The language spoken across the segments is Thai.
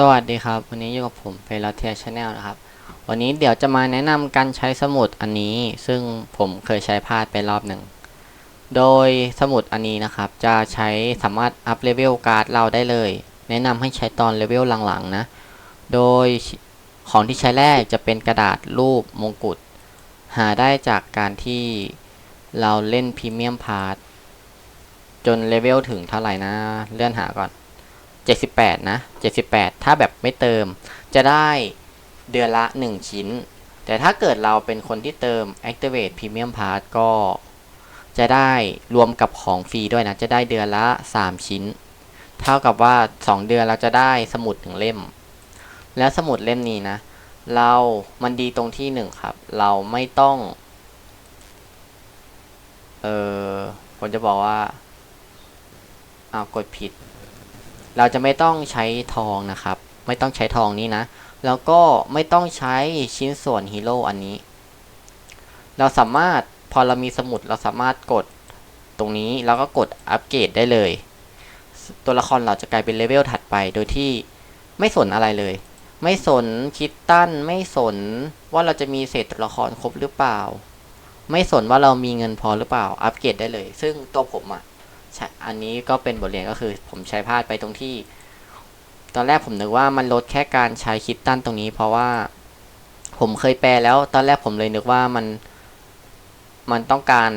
สวัสดีครับ วันนี้อยู่กับผมเฟลเทียชาแนลนะครับ วันนี้เดี๋ยวจะมาแนะนำการใช้สมุดอันนี้ ซึ่งผมเคยใช้พลาดไปรอบหนึ่ง โดยสมุดอันนี้นะครับ จะใช้สามารถอัพเลเวลการ์ดเราได้เลย แนะนำให้ใช้ตอนเลเวลหลังๆนะ โดยของที่ใช้แรกจะเป็นกระดาษรูปมงกุฎหาได้จากการที่เราเล่นพรีเมียมพาร์ทจนเลเวลถึงเท่าไหร่นะ เลื่อนหาก่อน 78 นะ 78 ถ้าแบบไม่เติม จะได้เดือนละ 1 ชิ้น แต่ถ้าเกิดเราเป็นคนที่เติม Activate Premium Pass ก็จะได้รวมกับของฟรีด้วยนะ จะได้เดือนละ 3 ชิ้น เท่ากับว่า 2 เดือนเราจะได้สมุดหนึ่งเล่ม แล้วสมุดเล่มนี้นะ เรา มันดีตรงที่หนึ่งครับ เราไม่ต้อง เออผมจะบอกว่าอากดผิด เราจะไม่ต้องใช้ทองนะครับ ไม่ต้องใช้ทองนี้นะ แล้วก็ไม่ต้องใช้ชิ้นส่วนฮีโร่อันนี้ เราสามารถพอเรามีสมุดเราสามารถกดตรงนี้แล้วก็กดอัปเกรดได้เลย ตัวละครเราจะกลายเป็นเลเวลถัดไปโดยที่ไม่สนอะไรเลย ไม่สนคิดตั้นไม่สนว่าเราจะมีเศษตัวละครครบหรือเปล่า ไม่สนว่าเรามีเงินพอหรือเปล่าอัปเกรดได้เลย ซึ่งตัวผมอะใช่ อันนี้ก็เป็นบทเรียนก็คือ ผมใช้พลาดไปตรงที่ ตอนแรกผมนึกว่ามันลดแค่การใช้คิดตันตรงนี้ เพราะว่าผมเคยแปลแล้ว ตอนแรกผมเลยนึกว่ามัน มันต้องการ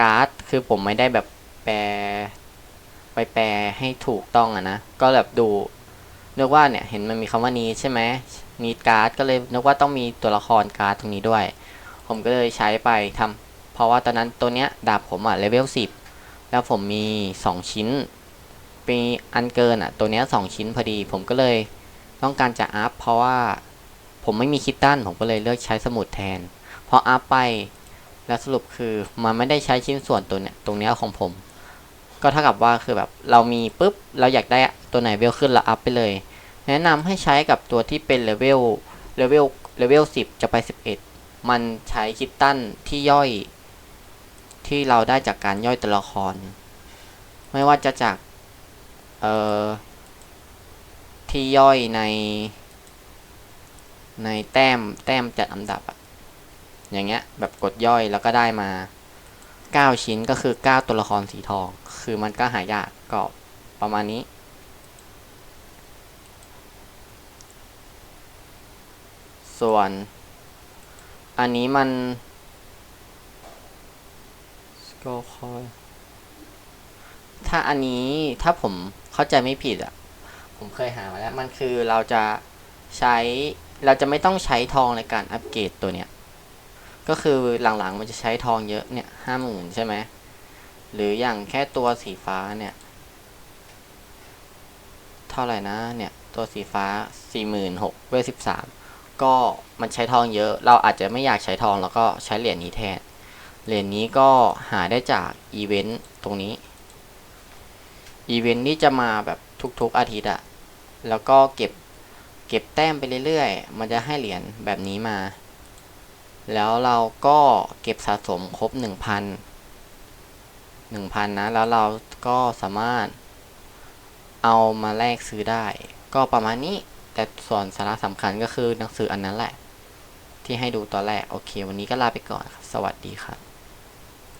การ์ด คือผมไม่ได้แบบแปล ไปแปลให้ถูกต้องอะนะ ก็แบบดูนึกว่าเนี่ยเห็นมันมีคำว่านี้ใช่ไหมนีการ์ดก็เลยนึกว่าต้องมีตัวละครการ์ดตรงนี้ด้วย ผมก็เลยใช้ไปทำเพราะว่าตอนนั้นตัวเนี้ยดาบผมอะเลเวลสิบ แล้วผมมี 2 ชิ้นปีอันเกินอะ ตัวเนี้ย2ชิ้นพอดี ผมก็เลยต้องการจะอัพเพราะว่าผมไม่มีคิดตันผมก็เลยเลือกใช้สมุดแทนพออัพไปแล้วสรุปคือมันไม่ได้ใช้ชิ้นส่วนตัวเนี้ยตรงเนี้ยของผม ก็เท่ากับว่าคือแบบเรามีปุ๊บเราอยากได้ตัวไหนเวลขึ้นเราอัพไปเลย แนะนำให้ใช้กับตัวที่เป็นเลเวลเลเวลเลเวล10จะไป11มันใช้คิดตันที่ย่อย ที่เราได้จากการย่อยตัวละคร ไม่ว่าจะจากเอ่อที่ย่อยใน ในแต้มแต้มจัดอันดับอะอย่างเงี้ยแบบกดย่อยแล้วก็ได้มา 9 ชิ้นก็คือ 9 ตัวละครสีทอง คือมันก็หายากก็ประมาณนี้ส่วน อันนี้มัน ก็ค่อยถ้าอันนี้ถ้าผมเข้าใจไม่ผิดอะ ผมเคยหามาแล้ว มันคือเราจะใช้เราจะไม่ต้องใช้ทองในการอัปเกรดตัวเนี้ย ก็คือหลังๆมันจะใช้ทองเยอะเนี่ยห้าหมื่นใช่ไหมหรืออย่างแค่ตัวสีฟ้าเนี่ย เท่าไหร่นะเนี่ยตัวสีฟ้าสี่หมื่นหกเวสิบสามก็มันใช้ทองเยอะ เราอาจจะไม่อยากใช้ทองแล้วก็ใช้เหรียญนี้แทน เหรียญนี้ก็หาได้จากอีเวนต์ตรงนี้ อีเวนต์นี้จะมาแบบทุกๆอาทิตย์อะแล้วก็เก็บเก็บแต้มไปเรื่อยๆ มันจะให้เหรียญแบบนี้มา แล้วเราก็เก็บสะสมครบ 1,000 1,000นะ แล้วเราก็สามารถเอามาแลกซื้อได้ ก็ประมาณนี้ แต่ส่วนสาระสำคัญก็คือหนังสืออันนั้นแหละ ที่ให้ดูตอนแรก โอเค วันนี้ก็ลาไปก่อน สวัสดีครับ